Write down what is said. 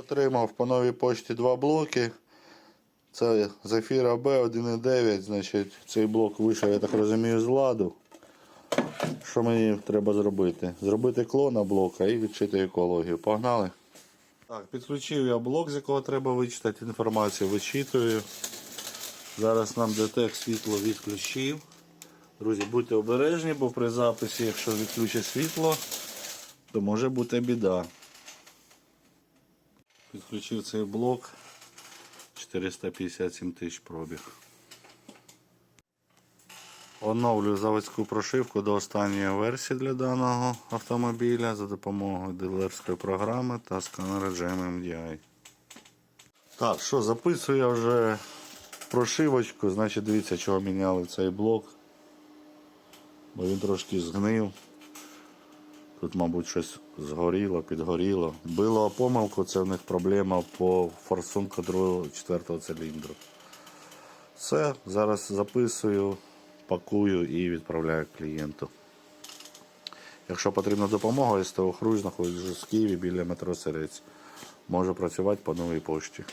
Отримав по новій пошті два блоки. Це Zafira B 1.9, значить цей блок вийшов, я так розумію, з ладу. Що мені треба зробити? Зробити клона блока і відчити екологію. Погнали. Так, підключив я блок, з якого треба вичитати інформацію. Вичитую. Зараз нам детек світло відключив. Друзі, будьте обережні, бо при записі, якщо відключить світло, то може бути біда. Підключив цей блок 457 тисяч пробіг. Оновлюю заводську прошивку до останньої версії для даного автомобіля за допомогою дилерської програми та сканера GMMDI. Так, що, записую я вже прошивочку, значить дивіться, чого міняли цей блок. Бо він трошки згнив. Тут, мабуть, щось згоріло, підгоріло. Било помилку, це в них проблема по форсунку 2-4 циліндру. Все, зараз записую, пакую і відправляю клієнту. Якщо потрібна допомога, СТО Хруj знаходиться в Києві біля метро Сирець. Можу працювати по новій пошті.